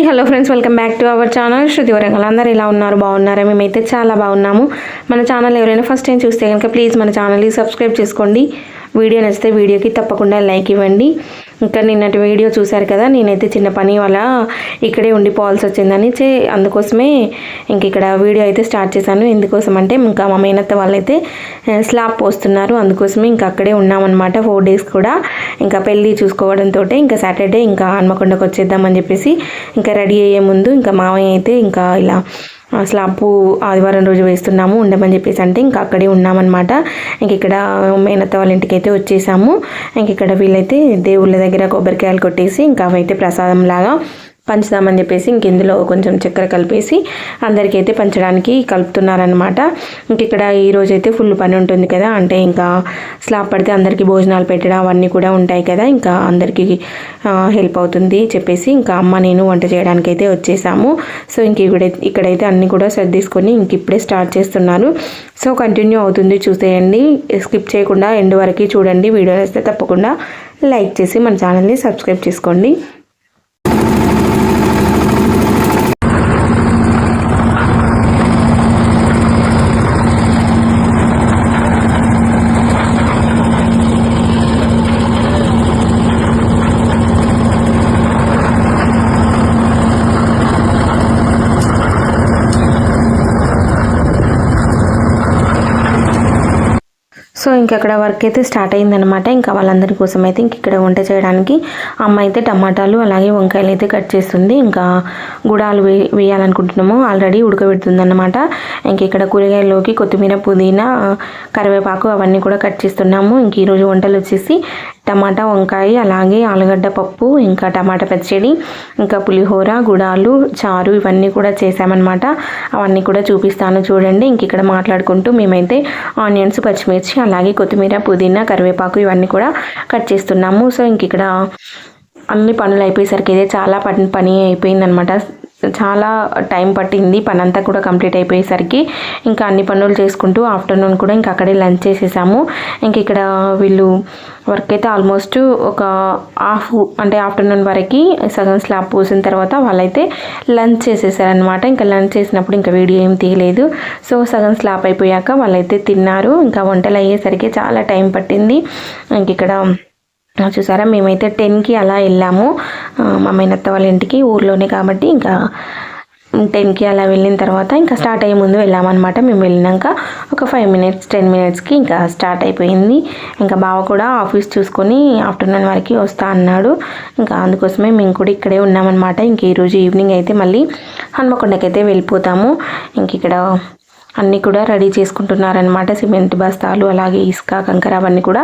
Hi hello friends welcome back to our channel. Shruti Warangal అందరూ ఇలా ఉన్నారు? బాగున్నారా? మేమైతే చాలా బాగున్నాము. మన ఛానల్ ఎవరైనా ఫస్ట్ టైం చూస్తే కనుక ప్లీజ్ మన ఛానల్ని సబ్స్క్రైబ్ చేసుకోండి. వీడియో నచ్చితే వీడియోకి తప్పకుండా లైక్ ఇవ్వండి. ఇంకా నిన్నటి వీడియో చూశారు కదా నేనైతే చిన్న పని వల్ల ఇక్కడే ఉండిపోవాల్సి వచ్చిందని చే అందుకోసమే ఇంక ఇక్కడ వీడియో అయితే స్టార్ట్ చేశాను. ఎందుకోసం అంటే ఇంకా మా మేనత్త వాళ్ళైతే స్లాబ్ పోస్తున్నారు. అందుకోసమే ఇంకా అక్కడే ఉన్నామన్నమాట ఫోర్ డేస్ కూడా. ఇంకా పెళ్ళి చూసుకోవడంతో ఇంకా సాటర్డే ఇంకా హన్మకొండకు వచ్చేద్దామని చెప్పేసి ఇంకా రెడీ అయ్యే ముందు ఇంకా మామయ్య అయితే ఇంకా ఇలా స్లాబ్ ఆదివారం రోజు వేస్తున్నాము ఉండమని చెప్పేసి అంటే ఇంకా అక్కడే ఉన్నామన్నమాట. ఇంక ఇక్కడ మేనత్త వాళ్ళ ఇంటికి అయితే వచ్చేసాము. ఇంక ఇక్కడ వీళ్ళైతే దేవుళ్ళ దగ్గర కొబ్బరికాయలు కొట్టేసి ఇంకా అవైతే ప్రసాదం లాగా పంచుదామని చెప్పేసి ఇంక ఇందులో కొంచెం చక్కెర కలిపేసి అందరికీ అయితే పంచడానికి కలుపుతున్నారనమాట ఇంక ఇక్కడ ఈరోజు అయితే ఫుల్ పని ఉంటుంది కదా అంటే ఇంకా స్లాబ్ పడితే అందరికీ భోజనాలు పెట్టడం అవన్నీ కూడా ఉంటాయి కదా ఇంకా అందరికీ హెల్ప్ అవుతుంది చెప్పేసి ఇంకా అమ్మ నేను వంట చేయడానికి అయితే వచ్చేసాము. సో ఇంక ఇక్కడైతే అన్నీ కూడా సర్దీసుకొని ఇంక ఇప్పుడే స్టార్ట్ చేస్తున్నారు. సో కంటిన్యూ అవుతుంది చూసేయండి. స్కిప్ చేయకుండా ఎండ్ వరకు చూడండి. వీడియో వేస్తే తప్పకుండా లైక్ చేసి మన ఛానల్ని సబ్స్క్రైబ్ చేసుకోండి. ఇంకెక్కడ అక్కడ వర్క్ అయితే స్టార్ట్ అయిందనమాట ఇంకా వాళ్ళందరి కోసం అయితే ఇంక ఇక్కడ వంట చేయడానికి అమ్మ అయితే టమాటాలు అలాగే వంకాయలు అయితే కట్ చేస్తుంది. ఇంకా గుడాలు వే వేయాలనుకుంటున్నాము. ఆల్రెడీ ఉడకబెడుతుందనమాట ఇంక ఇక్కడ కూరగాయల్లోకి కొత్తిమీర పుదీనా కరివేపాకు అవన్నీ కూడా కట్ చేస్తున్నాము. ఇంక ఈరోజు వంటలు వచ్చేసి టమాటా వంకాయ అలాగే ఆలుగడ్డ పప్పు ఇంకా టమాటా పచ్చడి ఇంకా పులిహోర గుడాలు చారు ఇవన్నీ కూడా చేసామన్నమాట అవన్నీ కూడా చూపిస్తాను చూడండి. ఇంక ఇక్కడ మాట్లాడుకుంటూ మేమైతే ఆనియన్స్ పచ్చిమిర్చి అలాగే కొత్తిమీర పుదీనా కరివేపాకు ఇవన్నీ కూడా కట్ చేస్తున్నాము. సో ఇంక ఇక్కడ అన్ని పనులు అయిపోయేసరికి అయితే చాలా పని పని అయిపోయిందనమాట చాలా టైం పట్టింది. పని అంతా కూడా కంప్లీట్ అయిపోయేసరికి ఇంకా అన్ని పనులు చేసుకుంటూ ఆఫ్టర్నూన్ కూడా ఇంకా అక్కడే లంచ్ చేసేసాము. ఇంక ఇక్కడ వీళ్ళు వర్క్ అయితే ఆల్మోస్ట్ ఒక హాఫ్ అంటే ఆఫ్టర్నూన్ వరకు సగం స్లాబ్ పోసిన తర్వాత వాళ్ళైతే లంచ్ చేసేసారనమాట ఇంకా లంచ్ చేసినప్పుడు ఇంకా వీడియో ఏం తీయలేదు. సో సగం స్లాబ్ అయిపోయాక వాళ్ళైతే తిన్నారు. ఇంకా వంటలు అయ్యేసరికి చాలా టైం పట్టింది. ఇంక ఇక్కడ చూసారా? మేమైతే టెన్కి అలా వెళ్ళాము. మా మేనత్త వాళ్ళ ఇంటికి ఊర్లోనే కాబట్టి ఇంకా టెన్కి అలా వెళ్ళిన తర్వాత ఇంకా స్టార్ట్ అయ్యే ముందు వెళ్ళామన్నమాట. మేము వెళ్ళినాక ఒక ఫైవ్ మినిట్స్ టెన్ మినిట్స్కి ఇంకా స్టార్ట్ అయిపోయింది. ఇంకా బావ కూడా ఆఫీస్ చూసుకొని ఆఫ్టర్నూన్ వరకు వస్తా అన్నాడు. ఇంకా అందుకోసమే మేము కూడా ఇక్కడే ఉన్నామన్నమాట. ఇంక ఈరోజు ఈవినింగ్ అయితే మళ్ళీ హన్మకొండకైతే వెళ్ళిపోతాము. ఇంక ఇక్కడ అన్నీ కూడా రెడీ చేసుకుంటున్నారనమాట సిమెంట్ బస్తాలు అలాగే ఇసుక కంకర అవన్నీ కూడా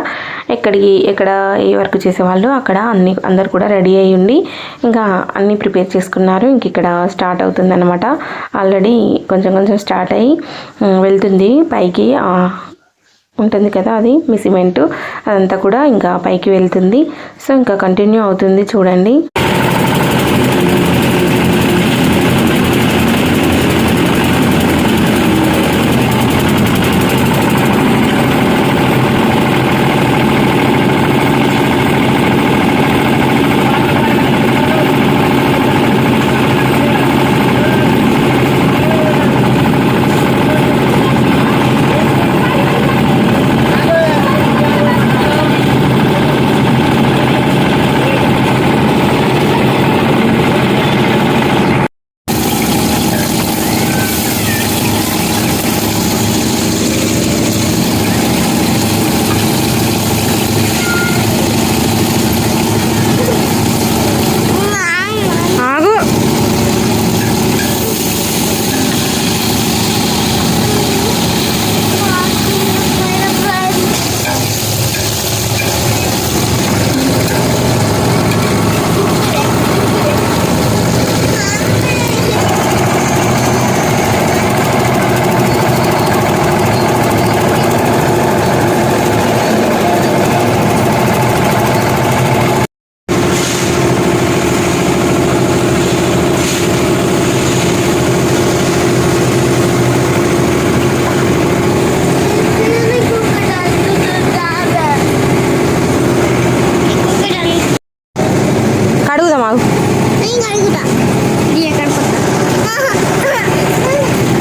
ఎక్కడికి ఎక్కడ ఏ వర్క్ చేసేవాళ్ళు అక్కడ అన్ని అందరు కూడా రెడీ అయ్యి ఉండి ఇంకా అన్నీ ప్రిపేర్ చేసుకున్నారు. ఇంక ఇక్కడ స్టార్ట్ అవుతుందన్నమాట. ఆల్రెడీ కొంచెం కొంచెం స్టార్ట్ అయ్యి వెళ్తుంది. పైకి ఉంటుంది కదా అది మీ సిమెంటు అదంతా కూడా ఇంకా పైకి వెళ్తుంది. సో ఇంకా కంటిన్యూ అవుతుంది చూడండి.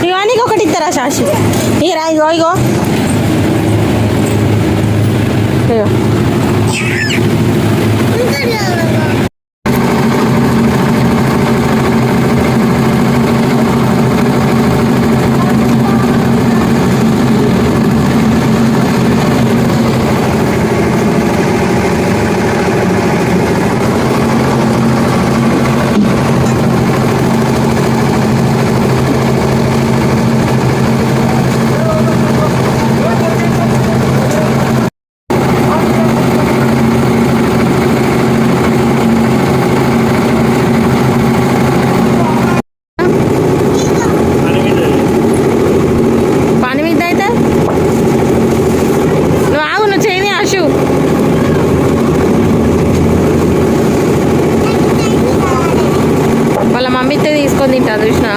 ఇగో నీకు ఒకటి ఇస్తారా సాక్షి ఇగో ఇగో ఇగో వాళ్ళ తీసుకొని తింటా చూసినా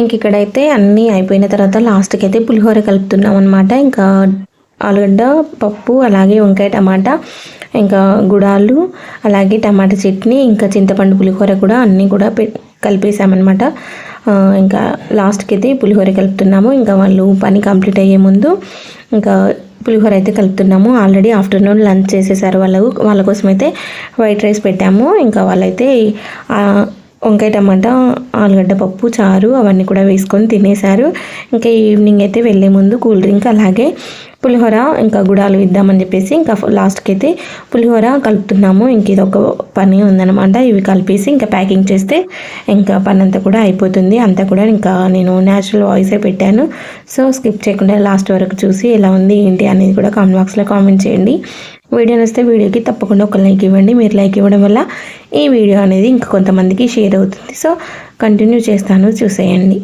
ఇంక ఇక్కడైతే అన్నీ అయిపోయిన తర్వాత లాస్ట్కి అయితే పులిహోర కలుపుతున్నాం అనమాట ఇంకా ఆలుగడ్డ పప్పు అలాగే వంకాయ టమాటా ఇంకా గుడాలు అలాగే టమాటా చట్నీ ఇంకా చింతపండు పులిహోర కూడా అన్నీ కూడా పె కలిపేసామన్నమాట ఇంకా లాస్ట్కి అయితే పులిహోర కలుపుతున్నాము. ఇంకా వాళ్ళు పని కంప్లీట్ అయ్యే ముందు ఇంకా పులిహోర అయితే కలుపుతున్నాము. ఆల్రెడీ ఆఫ్టర్నూన్ లంచ్ చేసేసారు వాళ్ళకు వాళ్ళ కోసం అయితే వైట్ రైస్ పెట్టాము. ఇంకా వాళ్ళైతే వంకాయ టమాటా ఆలుగడ్డ పప్పు చారు అవన్నీ కూడా వేసుకొని తినేశారు. ఇంకా ఈవినింగ్ అయితే వెళ్ళే ముందు కూల్ డ్రింక్ అలాగే పులిహోర ఇంకా గుడాలు ఇద్దామని చెప్పేసి ఇంకా లాస్ట్కి అయితే పులిహోర కలుపుతున్నాము. ఇంక ఇది ఒక పని ఉందన్నమాట. ఇవి కలిపేసి ఇంకా ప్యాకింగ్ చేస్తే ఇంకా పని అంతా కూడా అయిపోతుంది. అంతా కూడా ఇంకా నేను న్యాచురల్ వాయిసే పెట్టాను. సో స్కిప్ చేయకుండా లాస్ట్ వరకు చూసి ఎలా ఉంది ఏంటి అనేది కూడా కామెంట్ బాక్స్లో కామెంట్ చేయండి. వీడియో నచ్చితే వీడియోకి తప్పకుండా ఒక లైక్ ఇవ్వండి. మీరు లైక్ ఇవ్వడం వల్ల ఈ వీడియో అనేది ఇంకా కొంతమందికి షేర్ అవుతుంది. సో కంటిన్యూ చేస్తాను. చూసేయండి.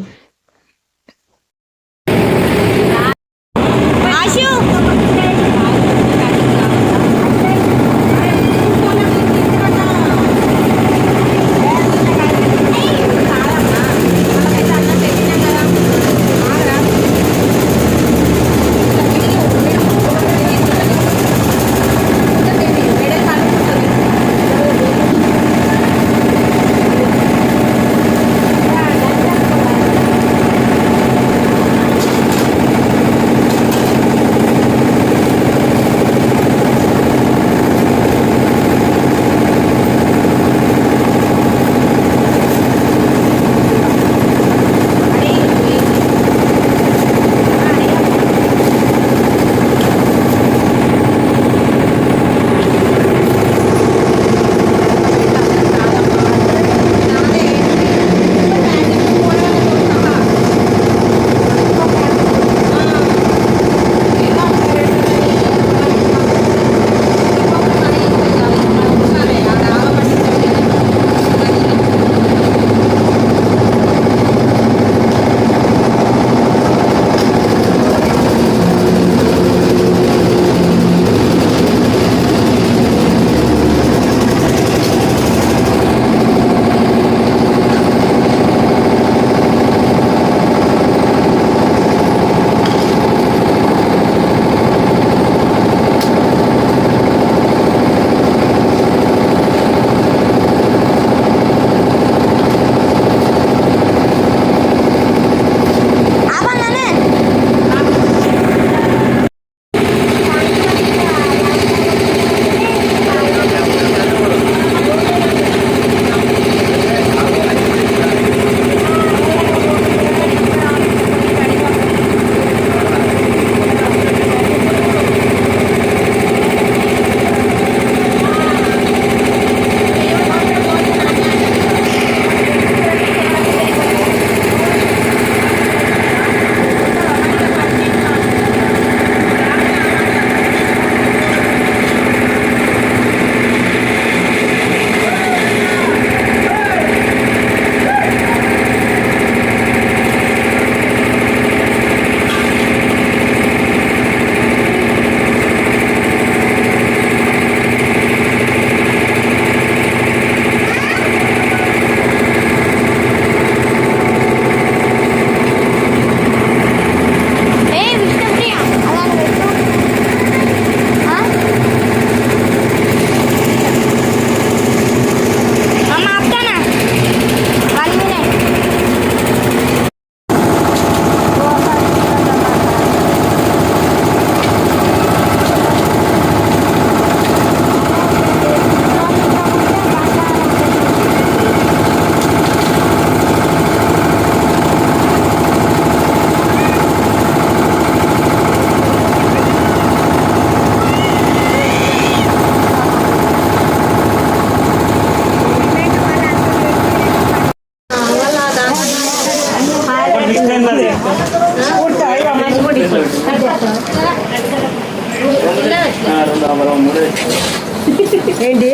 ఏంటి?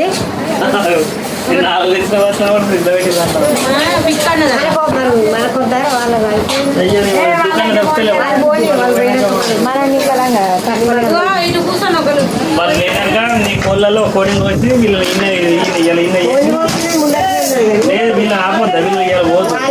కోళ్ళలో కోడింగ్ వచ్చి వీళ్ళు ఇన్న ఇయ్యాల ఇన్న వీళ్ళు ఆపొద్దా వీళ్ళు పోతుంది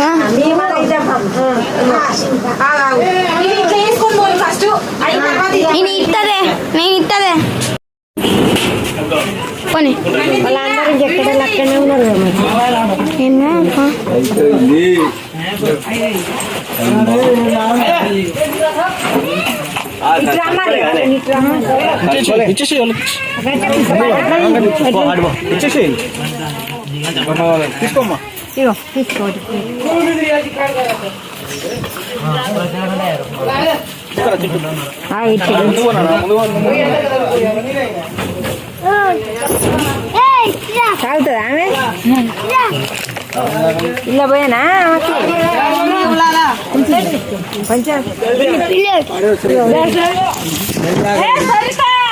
ముందుగా తాగుతాను ముందుగానే ఈడ పోసుకుంటుందా ఇచ్చి ఒక్కరు ఇయ్యాలి ఇయ్యాలి ఇచ్చి ఓ అన్ని ఆ. మేము ఇద్దాం ఇట్లా వేసుకొని పోయి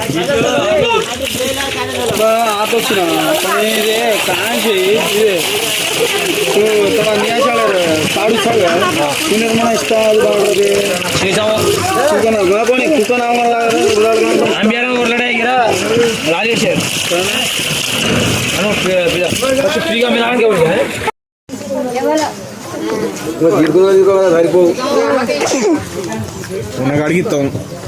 అయిన తర్వాత ఇక నేను ఇట్టదే నేను ఇట్టదే పోనీ వాళ్ళందరూ ఎక్కడ లెక్కనే ఉన్నారు కదా మరి.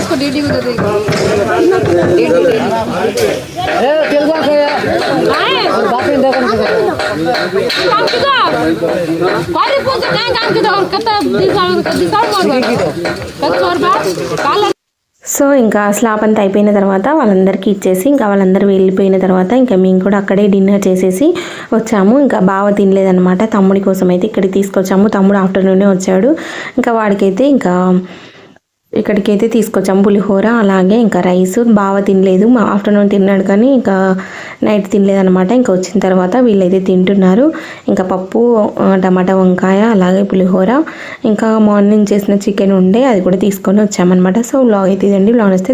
इसको डीडी को दे देगी डीडी ए तेलवा के आए बाप ने देखो काम की दो बारी पूछ कहाँ काम की दो और कत दिसार दिसार मारवा कत मारवा काला సో ఇంకా స్లాబ్ అంతా అయిపోయిన తర్వాత వాళ్ళందరికీ ఇచ్చేసి ఇంకా వాళ్ళందరూ వెళ్ళిపోయిన తర్వాత ఇంకా మేము కూడా అక్కడే డిన్నర్ చేసేసి వచ్చాము. ఇంకా బావ తినలేదనమాట తమ్ముడి కోసం అయితే ఇక్కడికి తీసుకొచ్చాము. తమ్ముడు ఆఫ్టర్నూనే వచ్చాడు. ఇంకా వాడికైతే ఇంకా ఇక్కడికైతే తీసుకొచ్చాము పులిహోర అలాగే ఇంకా రైస్. బాగా తినలేదు. మా ఆఫ్టర్నూన్ తిన్నాడు కానీ ఇంకా నైట్ తినలేదన్నమాట. ఇంకా వచ్చిన తర్వాత వీళ్ళైతే తింటున్నారు. ఇంకా పప్పు టమాటా వంకాయ అలాగే పులిహోర. ఇంకా మార్నింగ్ చేసిన చికెన్ ఉండే అది కూడా తీసుకొని వచ్చామన్నమాట. సో వ్లాగ్ అయితే ఇదండి. వ్లాగ్ వస్తే